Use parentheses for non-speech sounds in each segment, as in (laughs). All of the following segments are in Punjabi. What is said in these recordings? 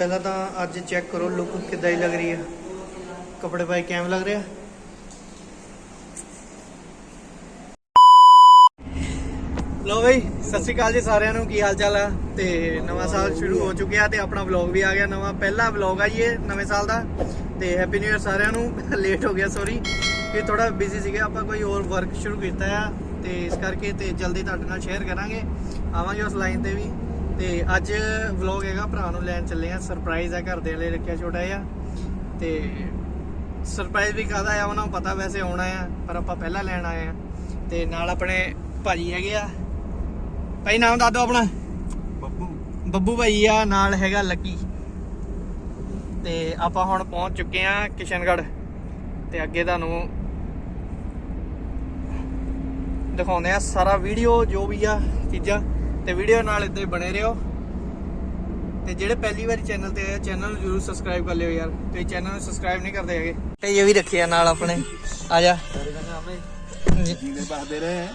ਪਹਿਲਾਂ ਤਾਂ ਅੱਜ ਚੈੱਕ ਕਰੋ ਲੁੱਕ ਕਿੱਦਾਂ ਦੀ ਲੱਗ ਰਹੀ ਹੈ ਕੱਪੜੇ ਪਾਏ ਕਿਵੇਂ ਲੱਗ ਰਿਹਾ ਲੋ ਬਈ, ਸਤਿ ਸ਼੍ਰੀ ਅਕਾਲ ਜੀ ਸਾਰਿਆਂ ਨੂੰ, ਕੀ ਹਾਲ ਚਾਲ ਆ? ਤੇ ਨਵਾਂ ਸਾਲ ਸ਼ੁਰੂ ਹੋ ਚੁੱਕਿਆ ਤੇ ਆਪਣਾ ਵਲੌਗ ਵੀ ਆ ਗਿਆ, ਨਵਾਂ ਪਹਿਲਾ ਵਲੌਗ ਆ ਜੀ ਇਹ, ਨਵੇਂ ਸਾਲ ਦਾ। ਤੇ ਹੈਪੀ ਨਿਊ ਇਅਰ ਸਾਰਿਆਂ ਨੂੰ (laughs) ਲੇਟ ਹੋ ਗਿਆ ਸੌਰੀ ਇਹ ਥੋੜਾ ਬਿਜ਼ੀ ਸੀਗਾ, ਆਪਾਂ ਕੋਈ ਹੋਰ ਵਰਕ ਸ਼ੁਰੂ ਕੀਤਾ ਆ, ਤੇ ਇਸ ਕਰਕੇ ਤੇ ਜਲਦੀ ਤੁਹਾਡੇ ਨਾਲ ਸ਼ੇਅਰ ਕਰਾਂਗੇ। ਆਵਾਂਗੇ ਉਸ ਲਾਈਨ ਤੇ ਵੀ। ਤੇ ਅੱਜ ਵਲੌਗ ਹੈਗਾ ਭਰਾ ਨੂੰ ਲੈਣ ਚੱਲੇ ਆ। ਸਰਪ੍ਰਾਈਜ਼ ਆ ਘਰ ਦੇ ਵਾਲੇ ਰੱਖਿਆ ਛੋਟਾ ਜਿਹਾ। ਤੇ ਸਰਪ੍ਰਾਈਜ਼ ਵੀ ਕਾਹਦਾ ਆ ਉਹਨਾਂ ਨੂੰ ਪਤਾ ਵੈਸੇ ਆਉਣਾ ਆ ਪਰ ਆਪਾਂ ਪਹਿਲਾਂ ਲੈਣ ਆਏ ਆ। ਤੇ ਨਾਲ ਆਪਣੇ ਭਾਜੀ ਹੈਗੇ ਆ। ਭਾਈ ਨਾਮ ਦੱਸ ਦਿਓ ਆਪਣਾ। ਬੱਬੂ। ਬੱਬੂ ਭਾਈ ਆ ਨਾਲ ਹੈਗਾ ਲੱਕੀ। ਤੇ ਆਪਾਂ ਹੁਣ ਪਹੁੰਚ ਚੁੱਕੇ ਆ ਕਿਸ਼ਨਗੜ੍ਹ। ਤੇ ਅੱਗੇ ਤੁਹਾਨੂੰ ਦਿਖਾਉਂਦੇ ਆ ਸਾਰਾ ਵੀਡੀਓ ਜੋ ਵੀ ਆ ਚੀਜ਼ਾਂ। ਤੇ ਵੀਡੀਓ ਨਾਲ ਇੱਦਾਂ ਹੀ ਬਣੇ ਰਹੋ। ਤੇ ਜਿਹੜੇ ਪਹਿਲੀ ਵਾਰੀ ਚੈਨਲ ਤੇ ਆਏ ਚੈਨਲ ਨੂੰ ਜਰੂਰ ਸਬਸਕ੍ਰਾਈਬ ਕਰ ਲਿਓ ਯਾਰ। ਤੁਸੀਂ ਚੈਨਲ ਨੂੰ ਸਬਸਕ੍ਰਾਈਬ ਨਹੀਂ ਕਰਦੇ ਹੈਗੇ। ਤੇ ਇਹ ਵੀ ਰੱਖਿਆ ਨਾਲ ਆਪਣੇ। ਆ ਜਾ। ਜੀਨੇ ਬਾਦੇ ਰਹੇ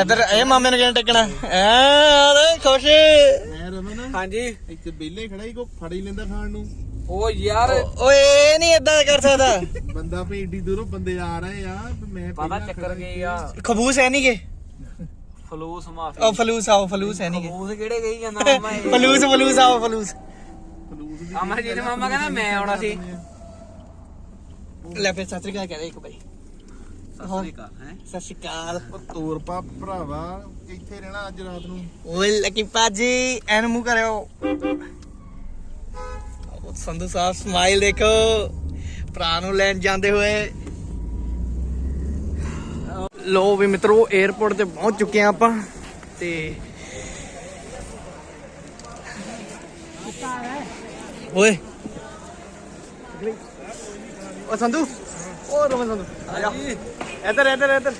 ਇੱਧਰ ਇਹ ਮਾਮੇ ਨੂੰ ਕਿਵੇਂ ਟਿਕਣਾ? ਐ ਖੁਸ਼ ਮੈਂ ਰਮਨ ਹਾਂਜੀ। ਇੱਥੇ ਬੇਲੇ ਖੜਾ ਹੀ ਕੋ ਫੜ ਹੀ ਲੈਂਦਾ ਖਾਣ ਨੂੰ। ਉਹ ਯਾਰ ਓਏ ਨਹੀਂ ਇਦਾਂ ਕਰ ਸਕਦਾ। ਬੰਦਾ ਭਈ ਏਡੀ ਦੂਰੋਂ ਬੰਦੇ ਆ ਰਹੇ ਆ ਤੇ ਮੈਂ ਪਤਾ ਚੱਕਰ ਕੀ ਆ? ਖਬੂਸ ਹੈ ਨਹੀਂਗੇ ਫਲੂਸ ਮਾਫੀ। ਉਹ ਫਲੂਸ ਆਓ ਫਲੂਸ ਹੈ ਨਹੀਂਗੇ ਫਲੂਸ ਕਿਹੜੇ ਗਈ ਜਾਂਦਾ (laughs) ਮਾਮਾ ਇਹ? ਫਲੂਸ ਫਲੂਸ ਆਓ ਫਲੂਸ। ਅਮਰ ਜੀ ਦੇ ਮਾਮਾ ਕਹਿੰਦਾ ਮੈਂ ਆਉਣਾ ਸੀ। ਲੈ ਫਿਰ ਸਤਿ ਸ੍ਰੀ ਅਕਾਲ ਕਹਦੇ ਇੱਕ ਬਾਈ। ਸਸਰੀ ਕਾ ਹੈ? ਸਤਿ ਸ਼੍ਰੀ ਅਕਾਲ। ਉਹ ਤੋਰ ਪਾ ਭਰਾਵਾ ਇੱਥੇ ਰਹਿਣਾ ਅੱਜ ਰਾਤ ਨੂੰ। ਓਏ ਲੱਕੀ ਪਾਜੀ ਐਨ ਮੂੰਹ ਕਰਿਓ। ਉਹ ਸੰਧੂ ਸਾਹਿਬ ਸਮਾਈਲ ਦੇਖੋ। ਭਰਾ ਨੂੰ ਲੈਣ ਜਾਂਦੇ ਹੋਏ ਲੋ ਵੀ ਮਿੱਤਰੋ 에어ਪੋਰਟ ਤੇ ਪਹੁੰਚ ਚੁੱਕੇ ਆ ਆਪਾਂ ਤੇ ਓਏ। ਓ ਸੰਧੂ। ਓ ਰਮਨ ਸੰਧੂ। ਆ ਜਾ। ਇੱਧਰ ਇੱਧਰ ਇੱਧਰ।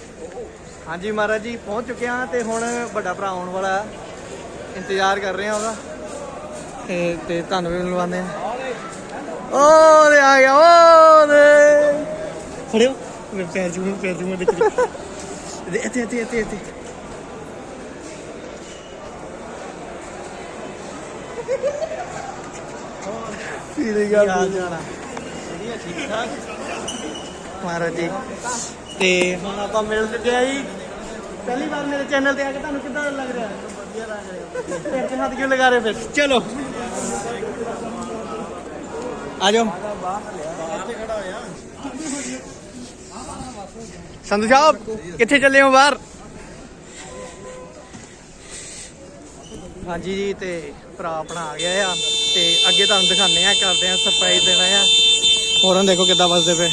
ਹਾਂਜੀ ਮਹਾਰਾਜ ਜੀ, ਪਹੁੰਚ ਚੁੱਕੇ ਆ ਤੇ ਹੁਣ ਵੱਡਾ ਭਰਾ ਆਉਣ ਵਾਲਾ ਇੰਤਜ਼ਾਰ ਕਰ ਰਹੇ ਆ ਉਹਦਾ। ਤੇ ਤੇ ਤੁਹਾਨੂੰ ਵੀ ਮਿਲਵਾਉਂਦੇ ਆ ਓ ਆ ਗਿਆ ਓ ਫੜਿਓ। ਮੈਂ ਪੈਰ ਜੂ ਪੈਰ ਜੂ ਦੇਖ ਦੇ ਇੱਥੇ ਇੱਥੇ ਇੱਥੇ ਇੱਥੇ ਤੇਰੀ ਗੱਲ ਜਾਣਾ ਵਧੀਆ ਠੀਕ ਠਾਕ ਮਹਾਰਾਜ ਜੀ ਤੇ ਹੁਣ ਆਪਾਂ ਮਿਲ ਚੁੱਕੇ ਆ ਜੀ। ਪਹਿਲੀ ਵਾਰ ਮੇਰੇ ਚੈਨਲ ਤੇ ਆ ਕੇ ਤੁਹਾਨੂੰ ਕਿੱਦਾਂ ਲੱਗ ਰਿਹਾ? ਵਧੀਆ ਲੱਗ ਰਿਹਾ। ਫਿਰ ਤੇ ਹੱਥ ਕਿਉਂ ਲਗਾ ਰਹੇ ਫਿਰ? ਚਲੋ। ਆ ਜਾਓ। ਸੰਧੂ ਸਾਹਿਬ ਕਿੱਥੇ ਚੱਲੇ ਹੋ ਬਾਹਰ? ਹਾਂਜੀ ਜੀ ਤੇ ਭਰਾ ਆਪਣਾ ਆ ਗਿਆ ਆ ਤੇ ਅੱਗੇ ਤੁਹਾਨੂੰ ਦਿਖਾਉਂਦੇ ਆ ਕਰਦੇ ਆ ਸਰਪ੍ਰਾਈਜ਼ ਦੇਣਾ ਆ। ਹੋਰਨ ਦੇਖੋ ਕਿੱਦਾਂ ਵੱਜਦੇ ਪਏ।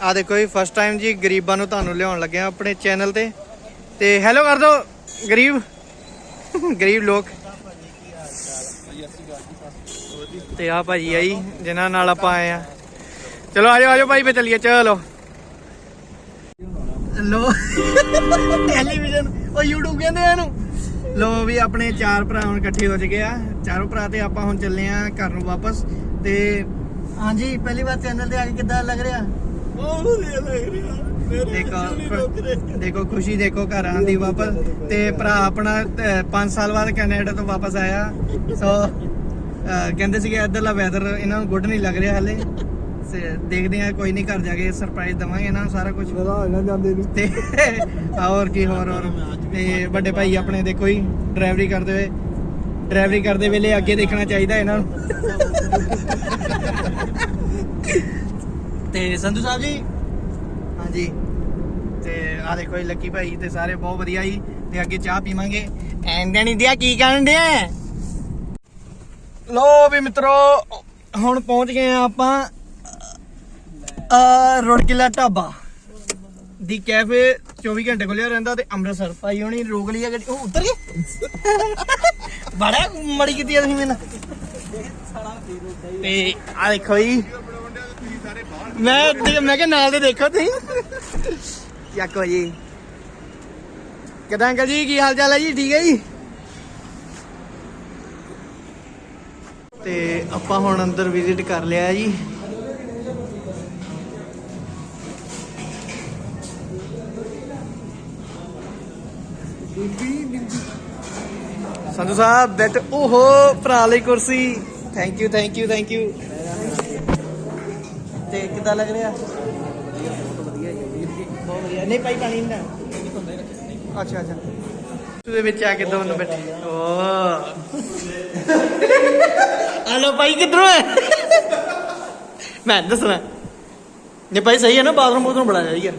ਆ ਦੇਖੋ ਜੀ ਫਸਟ ਟਾਈਮ ਜੀ ਗਰੀਬਾਂ ਨੂੰ ਤੁਹਾਨੂੰ ਲਿਆਉਣ ਲੱਗਿਆ ਆਪਣੇ ਚੈਨਲ ਤੇ। ਤੇ ਹੈਲੋ ਕਰ ਦੋ ਗਰੀਬ। (laughs) ਗਰੀਬ ਲੋਕ। ਤੇ ਆ ਭਾਜੀ ਆਈ ਜਿਨ੍ਹਾਂ ਨਾਲ ਆਪਾਂ ਆਏ ਆ। ਚਲੋ ਆਜੋ ਆਜੋ ਭਾਈ ਫੇ ਚੱਲੀਏ। ਚਲੋ। ਲੋ। ਟੈਲੀਵਿਜ਼ਨ ਉਹ YouTube ਕਹਿੰਦੇ ਆ ਇਹਨੂੰ। ਲੋ ਵੀ ਆਪਣੇ ਚਾਰ ਭਰਾ ਹੁਣ ਇਕੱਠੇ ਹੋ ਚੁੱਕੇ ਆ। ਚਾਰੋਂ ਭਰਾ ਤੇ ਆਪਾਂ ਹੁਣ ਚੱਲੇ ਆ ਘਰ ਨੂੰ ਵਾਪਸ। ਤੇ ਹਾਂਜੀ ਪਹਿਲੀ ਵਾਰ ਚੈਨਲ ਤੇ ਆ ਕੇ ਕਿੱਦਾਂ ਲੱਗ ਰਿਹਾ? ਬਹੁਤ ਵਧੀਆ ਲੱਗ ਰਿਹਾ। ਦੇਖੋ ਦੇਖੋ ਖੁਸ਼ੀ ਦੇਖੋ ਘਰ ਆਉਣ ਦੀ ਵਾਪਸ। ਤੇ ਭਰਾ ਆਪਣਾ 5 ਸਾਲ ਬਾਅਦ ਕੈਨੇਡਾ ਤੋਂ ਵਾਪਸ ਆਇਆ। ਸੋ ਕਹਿੰਦੇ ਸੀਗੇ ਇੱਧਰਲਾ ਵੈਦਰ ਇਹਨਾਂ ਨੂੰ ਗੁੱਡ ਨਹੀਂ ਲੱਗ ਰਿਹਾ ਹਲੇ। ਦੇਖਦੇ ਆ ਕੋਈ ਨਹੀਂ ਘਰ ਜਾ ਕੇ ਸਰਪ੍ਰਾਈਜ਼ ਦਵਾਂਗੇ ਇਹਨਾਂ ਨੂੰ ਸਾਰਾ ਕੁਝ ਬੜਾ ਇਹਨਾਂ ਜਾਂਦੇ ਨੂੰ। ਤੇ ਹੋਰ ਕੀ ਹੋਰ ਹੋਰ। ਤੇ ਵੱਡੇ ਭਾਈ ਆਪਣੇ ਦੇਖੋ ਹੀ ਡਰਾਈਵਰੀ ਕਰਦੇ ਹੋਏ ਡਰਾਈਵਰੀ ਕਰਦੇ ਵੇਲੇ ਅੱਗੇ ਦੇਖਣਾ ਚਾਹੀਦਾ ਇਹਨਾਂ ਨੂੰ। ਤੇ ਸੰਧੂ ਸਾਹਿਬ ਜੀ? ਹਾਂਜੀ। ਤੇ ਆ ਦੇਖੋ ਜੀ ਲੱਕੀ ਭਾਈ ਤੇ ਸਾਰੇ ਬਹੁਤ ਵਧੀਆ ਜੀ ਤੇ ਅੱਗੇ ਚਾਹ ਪੀਵਾਂਗੇ। ਨਹੀਂ ਦਿਆ ਕੀ ਕਰਨ ਦੇ ਲੋ ਵੀ ਮਿੱਤਰੋ ਹੁਣ ਪਹੁੰਚ ਗਏ ਆ ਆਪਾਂ ਰੁੜਕਿਲਾ ਢਾਬਾ ਦੀ ਕੈਫੇ 24 ਘੰਟੇ ਖੁੱਲਿਆ ਰਹਿੰਦਾ ਤੇ ਅੰਮ੍ਰਿਤਸਰ। ਭਾਈ ਹੋਣੀ ਰੋਕ ਲਈ ਆ ਗੱਡੀ। ਉਹ ਉਤਰ ਗਏ? ਬੜਾ ਮੜੀ ਕੀਤੀ ਆ ਤੁਸੀਂ ਮੈਨੂੰ। ਤੇ ਆ ਦੇਖੋ ਜੀ। ਮੈਂ ਮੈਂ ਕਿਹਾ ਨਾਲ ਦੇ ਦੇਖੋ ਤੁਸੀਂ। ਚੱਕੋ ਜੀ। ਕਿਦਾਂ ਅੰਕਲ ਜੀ, ਕੀ ਹਾਲ ਚਾਲ ਹੈ ਜੀ? ਠੀਕ ਹੈ ਜੀ? ਤੇ ਆਪਾਂ ਹੁਣ ਅੰਦਰ ਵਿਜ਼ਿਟ ਕਰ ਲਿਆ ਜੀ। ਸੰਧੂ ਸਾਹਿਬ ਬੈਠ ਓਹੋ ਭਰਾ ਲਈ ਕੁਰਸੀ। Thank you thank you thank you ਤੇ ਕਿੱਦਾਂ ਲੱਗ ਰਿਹਾ? ਬਹੁਤ ਵਧੀਆ ਨਹੀਂ ਭਾਈ, ਪਾਣੀ ਨਾ। ਅੱਛਾ ਅੱਛਾ। ਉਹਦੇ ਵਿੱਚ ਆ ਕੇ ਦੋਨੋਂ ਬੈਠੇ। ਓ ਹਲੋ ਭਾਈ, ਕਿੱਧਰੋਂ ਹੈ ਮੈਂ ਦੱਸਣਾ। ਨੇ ਭਾਈ, ਸਹੀ ਹੈ ਨਾ, ਬਾਥਰੂਮ ਬੂਥਰੂਮ ਬੜਾ ਜਾਈਏ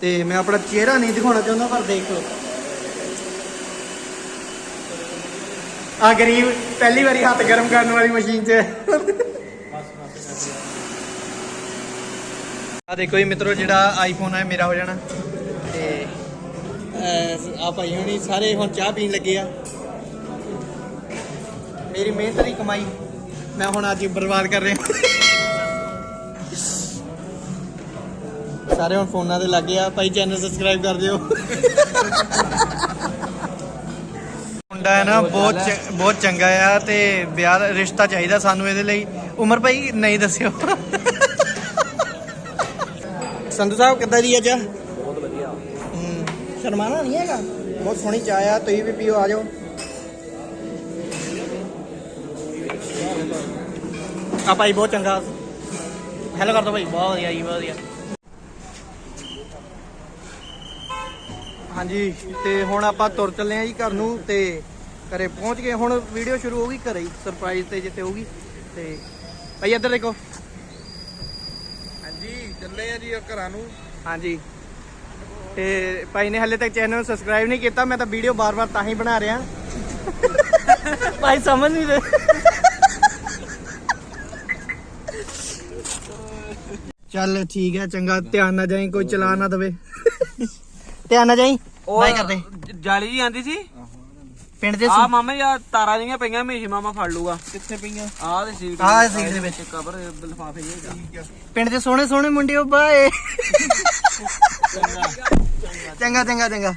ਤੇ ਮੈਂ ਆਪਣਾ ਚਿਹਰਾ ਨਹੀਂ ਦਿਖਾਉਣਾ ਚਾਹੁੰਦਾ, ਪਰ ਦੇਖ ਲਓ। ਆ ਗਰੀਬ ਪਹਿਲੀ ਵਾਰੀ ਹੱਥ ਗਰਮ ਕਰਨ ਵਾਲੀ ਮਸ਼ੀਨ 'ਚ। ਆ ਦੇਖੋ ਜੀ ਮਿੱਤਰੋ, ਜਿਹੜਾ ਆਈਫੋਨ ਹੈ ਮੇਰਾ ਹੋ ਜਾਣਾ। ਤੇ ਆ ਭਾਈ ਹੁਣੀ ਸਾਰੇ ਹੁਣ ਚਾਹ ਪੀਣ ਲੱਗੇ ਆ। ਮੇਰੀ ਮਿਹਨਤ ਦੀ ਕਮਾਈ ਮੈਂ ਹੁਣ ਅੱਜ ਬਰਬਾਦ ਕਰ ਰਿਹਾ। ਸਾਰੇ ਹੁਣ ਫੋਨਾਂ ਤੇ ਲੱਗੇ ਆ। ਭਾਈ ਚੈਨਲ ਸਬਸਕ੍ਰਾਈਬ ਕਰ ਦਿਓ। ਮੁੰਡਾ ਹੈ ਨਾ ਬਹੁਤ ਚ- ਬਹੁਤ ਚੰਗਾ ਆ ਤੇ ਵਿਆਹ ਦਾ ਰਿਸ਼ਤਾ ਚਾਹੀਦਾ ਸਾਨੂੰ ਇਹਦੇ ਲਈ। ਉਮਰ ਭਾਈ ਨਹੀਂ ਦੱਸਿਓ। ਸੰਧੂ ਸਾਹਿਬ ਕਿੱਦਾਂ ਦੀ ਅੱਜ? ਬਹੁਤ ਵਧੀਆ ਸ਼ਰਮਾਣਾ ਨਹੀਂ ਹੈਗਾ? ਬਹੁਤ ਸੋਹਣੀ ਚਾਹ ਆ ਤੁਸੀਂ ਵੀ ਪੀਓ ਆ ਜਾਓ। ਆ ਭਾਈ ਬਹੁਤ ਚੰਗਾ। ਹੈਲੋ ਕਰ ਦੋ ਭਾਈ ਬਹੁਤ ਵਧੀਆ ਜੀ ਬਹੁਤ ਵਧੀਆ। ਹਾਂਜੀ ਤੇ ਹੁਣ ਆਪਾਂ ਤੁਰ ਚੱਲੇ ਆ ਜੀ ਘਰ ਨੂੰ ਤੇ ਘਰੇ ਪਹੁੰਚ ਗਏ। ਹੁਣ ਵੀਡੀਓ ਸ਼ੁਰੂ ਹੋ ਗਈ ਘਰੇ ਹੀ ਸਰਪ੍ਰਾਈਜ਼ ਤੇ ਜਿੱਥੇ ਹੋਊਗੀ ਤੇ ਭਾਈ ਇੱਧਰ ਦੇਖੋ। ਹਾਂਜੀ ਚੱਲੇ ਆ ਜੀ ਘਰਾਂ ਨੂੰ। ਹਾਂਜੀ। ਤੇ ਭਾਈ ਨੇ ਹਲੇ ਤੱਕ ਚੈਨਲ ਨੂੰ ਸਬਸਕ੍ਰਾਈਬ ਨਹੀਂ ਕੀਤਾ ਮੈਂ ਤਾਂ ਵੀਡੀਓ ਬਾਰ-ਬਾਰ ਤਾਂ ਹੀ ਬਣਾ ਰਿਹਾ। ਭਾਈ ਸਮਝ ਨਹੀਂ ਰਹੇ। ਚੱਲ ਠੀਕ ਹੈ ਚੰਗਾ। ਧਿਆਨ ਨਾਲ ਜਾਈ ਕੋਈ ਚਲਾ ਨਾ ਦਵੇ। ਧਿਆਨ ਨਾਲ ਜਾਈ। ਬਾਈ ਕਰਦੇ। ਜਾਲੀ ਜੀ ਆਂਦੀ ਸੀ। ਪਿੰਡ ਦੇ ਆ ਮਾਮਾ ਯਾ ਤਾਰਾਂ ਜੀਆਂ ਪਈਆਂ ਮੇਸ਼ੀ ਮਾਮਾ ਫੜ ਲੂਗਾ। ਕਿੱਥੇ ਪਈਆਂ? ਆਹ ਦੇ ਸੀਟ ਆਹ ਸੀਟ ਦੇ ਵਿੱਚ। ਕਵਰ ਲਿਫਾਫੇ ਜਿਹੇ ਪਿੰਡ ਦੇ ਸੋਹਣੇ ਸੋਹਣੇ ਮੁੰਡੇ ਬਾਏ। ਚੰਗਾ ਚੰਗਾ ਚੰਗਾ।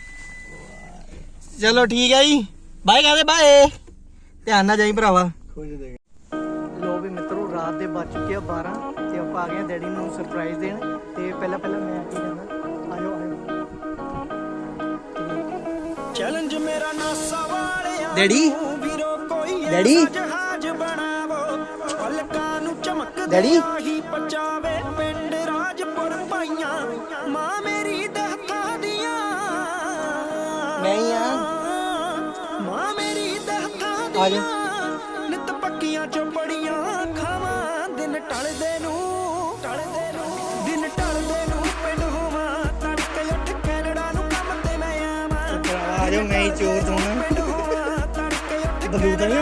ਚਲੋ ਠੀਕ ਹੈ ਜੀ। ਬਾਏ ਕਹਦੇ ਬਾਏ। ਧਿਆਨ ਨਾਲ ਜਾਈ ਭਰਾਵਾ। ਲੋ ਵੀ ਮਿੱਤਰੋ ਰਾਤ ਦੇ ਵੱਜ ਚੁੱਕੇ ਆ 12 ਤੇ ਆਪਾਂ ਆ ਗਏ ਡੈਡੀ ਨੂੰ ਸਰਪ੍ਰਾਈਜ਼ ਦੇਣ। ਤੇ ਪਹਿਲਾਂ ਪਹਿਲਾਂ ਮੈਂ ਕੀ ਚੈਲੰਜ ਮੇਰਾ ਨਾਸਾ ਵਾਲਿਆ ਡੈਡੀ ਵੀਰੋ ਕੋਈ ਡੈਡੀ? ਜਹਾਜ਼ ਬਣਾਵੋ ਪਲਕਾਂ ਨੂੰ ਚਮਕਦੇ ਡੈਡੀ? ਆਹੀ ਪਚਾਵੇ ਪਿੰਡ ਰਾਜਪੁਰ ਪਾਈਆਂ ਮਾਂ ਮੇਰੀ ਦੇ ਹੱਥਾਂ ਦੀਆਂ ਮੈਂ ਹੀ ਆ ਮਾਂ ਮੇਰੀ ਦੇ ਹੱਥਾਂ ਆ ਜਾ। ਦੀਆਂ ਨਿਤ ਪੱਕੀਆਂ ਚੋਪੜੀਆਂ ਖਾਵਾਂ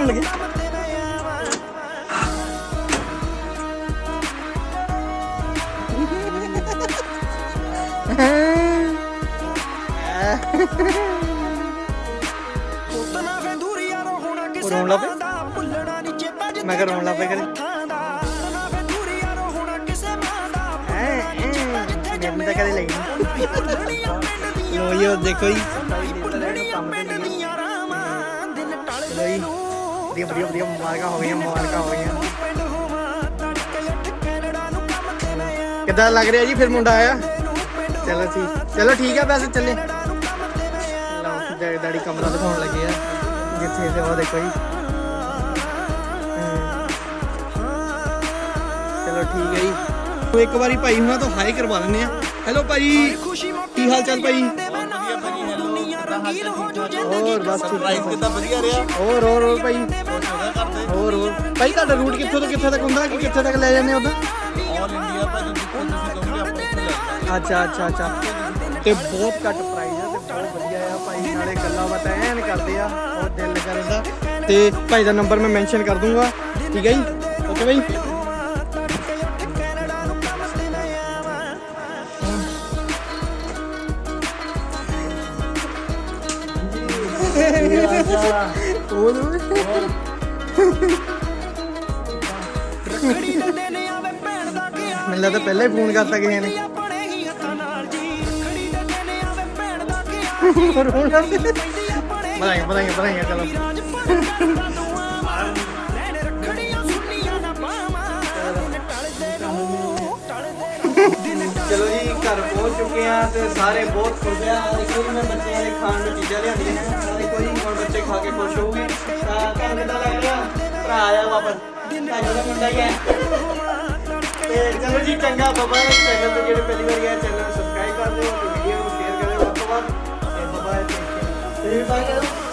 ਲੱਗੇ ਉਤਨਾ ਫੇ ਦੂਰੀਆ ਰੋਣਾ ਕਿਸੇ ਰੋਣ ਲੱਗ ਪਏ? ਦਾ ਭੁੱਲਣਾ ਨੀ ਚੇਤਾ ਜਿੱਥੇ ਮੈਂ ਕਿਹਾ ਰੋਣ ਲੱਗ ਪਏ ਕਦੇ? ਹੱਥਾਂ ਦਾ। ਉਤਨਾ ਕਿਸੇ ਮਾਂ ਦਾ ਭੁੱਲਣਾ ਨੀ ਚੇਤਾ ਜਿੱਥੇ ਮੈਨੂੰ ਤਾਂ ਕਦੇ ਲਈ ਨਹੀਂ ਭੁੱਲਣੀਆਂ ਪਿੰਡ ਦੀਆਂ ਲੋ ਦੇਖੋ ਜੀ ਭੁੱਲਣੀਆਂ ਪਿੰਡ ਦੀਆਂ ਰਾਵਾਂ ਦਿਨ ਟਲਦੇ ਲਈ ਨੂੰ ਵਧੀਆ ਵਧੀਆ ਵਧੀਆ ਮੁਬਾਰਕਾਂ ਹੋ ਗਈਆਂ ਮੁਬਾਰਕਾਂ ਹੋ ਗਈਆਂ ਪਿੰਡ ਹੋਵਾਂ ਤੜਕੇ ਉੱਠ ਕੈਨੇਡਾ ਨੂੰ ਕੰਮ ਤੇ ਮੈਂ ਆਵਾਂ ਕਿੱਦਾਂ ਲੱਗ ਰਿਹਾ ਜੀ ਫਿਰ ਮੁੰਡਾ ਆਇਆ ਚਲੋ ਠੀਕ ਚਲੋ ਠੀਕ ਆ ਵੈਸੇ ਚੱਲੇ ਲਓ ਡੈਡੀ ਡੈਡੀ ਕਮਰਾ ਦਿਖਾਉਣ ਲੱਗੇ ਆ ਜਿੱਥੇ ਤੇ ਉਹ ਦੇਖੋ ਜੀ ਹਮ। ਚਲੋ ਠੀਕ ਹੈ ਜੀ ਤੋ ਇੱਕ ਵਾਰੀ ਭਾਈ ਹੁਣਾਂ ਤੋਂ ਹਾਈ ਕਰਵਾ ਲੈਂਦੇ ਆ ਹੈਲੋ ਭਾਈ ਕੀ ਹਾਲ ਚਾਲ ਭਾਈ ਹੋਰ ਬਸ ਠੀਕ ਕਿੱਦਾਂ ਵਧੀਆ ਰਿਹਾ ਹੋਰ ਹੋਰ ਹੋਰ ਭਾਈ ਹੋਰ ਹੋਰ ਭਾਈ ਤੁਹਾਡਾ ਰੂਟ ਕਿੱਥੋਂ ਤੋਂ ਕਿੱਥੇ ਤੱਕ ਹੁੰਦਾ ਕਿ ਕਿੱਥੇ ਤੱਕ ਲੈ ਜਾਂਦੇ ਉਦੋਂ ਆਲ ਇੰਡੀਆ ਭਾਜੀ ਜਿੱਥੇ ਤੁਸੀਂ ਕਹੋਗੇ ਆਪਾਂ ਉੱਥੇ ਲੈ ਜਾਵਾਂਗੇ ਅੱਛਾ ਅੱਛਾ ਅੱਛਾ ਤੇ ਬਹੁਤ ਘੱਟ ਪ੍ਰਾਈਸ ਆ ਤੇ ਬਹੁਤ ਵਧੀਆ ਆ ਭਾਈ ਨਾਲੇ ਗੱਲਾਂ ਬਾਤਾਂ ਐਨ ਕਰਦੇ ਆ ਬਹੁਤ ਦਿਲ ਤੇ ਭਾਈ ਦਾ ਨੰਬਰ ਮੈਂ ਮੈਂਸ਼ਨ ਕਰ ਦੂੰਗਾ ਠੀਕ ਹੈ ਜੀ ਓਕੇ ਭਾਈ ਰੱਖੜੀ ਦੇ ਦਿਨ ਆਵੇ ਭੈਣ ਦਾ ਗਿਆ ਮੈਨੂੰ ਲੱਗਦਾ ਪਹਿਲਾਂ ਹੀ ਫੋਨ ਕਰਤਾ ਕਿਸੇ ਨੇ ਆਪਣੇ ਹੀ ਹੱਥਾਂ ਨਾਲ ਜੀ ਰੱਖੜੀ ਦੇ ਦਿਨ ਆਵੇ ਭੈਣ ਦਾ ਗਿਆ ਰੋਣ ਲੱਗ ਪਏ। ਪੈਂਦੀ ਆਪਣੇ ਵਧਾਈਆਂ ਚਲੋ ਕਰਦਾ ਦੁਆ ਲੈਣ ਚਲੋ ਜੀ, ਘਰ ਪਹੁੰਚ ਚੁੱਕੇ ਆ ਤੇ ਸਾਰੇ ਬਹੁਤ ਖੁਸ਼ ਆ ਦੇਖੋ ਜੀ, ਮੈਂ ਬੱਚਿਆਂ ਦੇ ਖਾਣ ਨੂੰ ਚੀਜ਼ਾਂ ਲਿਆਂਦੀਆਂ ਨੇ। ਦੇਖੋ ਜੀ, ਹੁਣ ਬੱਚੇ ਖਾ ਕੇ ਖੁਸ਼ ਹੋਊਗੇ। ਤਾਂ ਤੁਹਾਨੂੰ ਕਿਦਾਂ ਲੱਗ ਰਿਹਾ? ਭਰਾ ਆਇਆ ਵਾਪਸ। ਤੁਹਾਡਾ ਦਾ ਮੁੰਡਾ ਹੀ ਹੈ। ਤੇ ਚਲੋ ਜੀ, ਚੰਗਾ ਬਾਬਾ ਚੈਨਲ ਤੇ ਜਿਹੜੇ ਪਹਿਲੀ ਵਾਰ ਗਿਆ ਚੈਨਲ ਨੂੰ ਸਬਸਕ੍ਰਾਈਬ ਕਰ ਦਿਓ ਵੀਡੀਓ ਨੂੰ ਸ਼ੇਅਰ ਕਰ ਦਿਓ ਤੇ ਬਾਬਾ ਤੇ ਬਾਈ ਕਰੋ